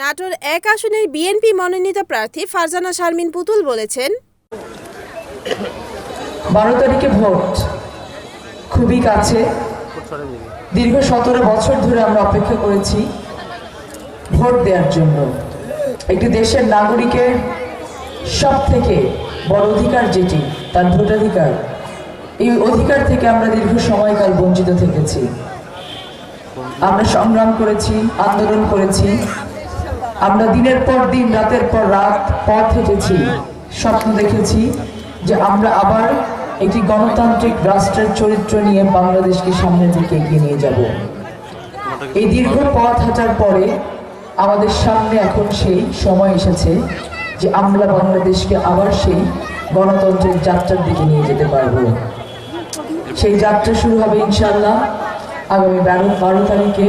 নাটোর এক আসনের বিএনপি মনোনীত প্রার্থী ফারজানা শারমিন পুতুল বলেছেন, বারো তারিখে ভোট। খুবই কাছে। দীর্ঘ সতেরো বছর ধরে আমরা অপেক্ষা করেছি ভোট দেওয়ার জন্য। একটি দেশের নাগরিকের সব থেকে বড় অধিকার যেটি, তার ভোটাধিকার। এই অধিকার থেকে আমরা দীর্ঘ সময়কাল বঞ্চিত থেকেছি। আমরা সংগ্রাম করেছি, আন্দোলন করেছি। আমরা দিনের পর দিন, রাতের পর রাত পথ হেঁটেছি। স্বপ্ন দেখেছি যে আমরা আবার একটি গণতান্ত্রিক রাষ্ট্রের চরিত্র নিয়ে বাংলাদেশকে সামনের দিকে এগিয়ে নিয়ে যাব। এই দীর্ঘ পথ হাঁটার পরে আমাদের সামনে এখন সেই সময় এসেছে যে আমরা বাংলাদেশকে আবার সেই গণতন্ত্রের যাত্রার দিকে নিয়ে যেতে পারব। সেই যাত্রা শুরু হবে ইনশাল্লাহ আগামী বারো বারো তারিখে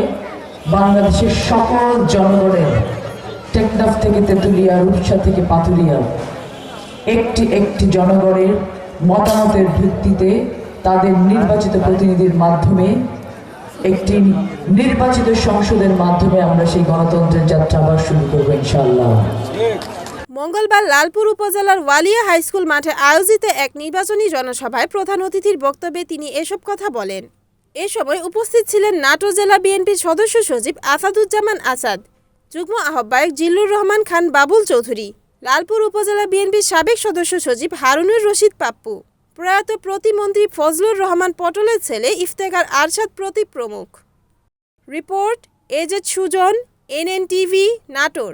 বাংলাদেশের সকল জনগণের টেকনাফ থেকে তেঁতুলিয়া, রূপসা থেকে পাতুলিয়া একটি একটি জনগণের মতামতের ভিত্তিতে তাদের নির্বাচিত প্রতিনিধির মাধ্যমে, একটি নির্বাচিত সংসদের মাধ্যমে আমরা সেই গণতন্ত্রের যাত্রা আবার শুরু করব ইনশাল্লাহ মঙ্গলবার লালপুর উপজেলার ওয়ালিয়া হাইস্কুল মাঠে আয়োজিত এক নির্বাচনী জনসভায় প্রধান অতিথির বক্তব্যে তিনি এসব কথা বলেন। এ সময় উপস্থিত ছিলেন নাটোর জেলা বিএনপির সদস্য সচিব আসাদুজ্জামান আসাদ। যুগ্ম আহ্বায়ক জিল্লুর রহমান খান বাবুল চৌধুরী, লালপুর উপজেলা বিএনপির সাবেক সদস্য সচিব হারুনুর রশিদ পাপ্পু, প্রয়াত প্রতিমন্ত্রী ফজলুর রহমান পটলের ছেলে ইফতেখার আরশাদ প্রতীপ প্রমুখ। Report A Z Sujon NNTV Natore.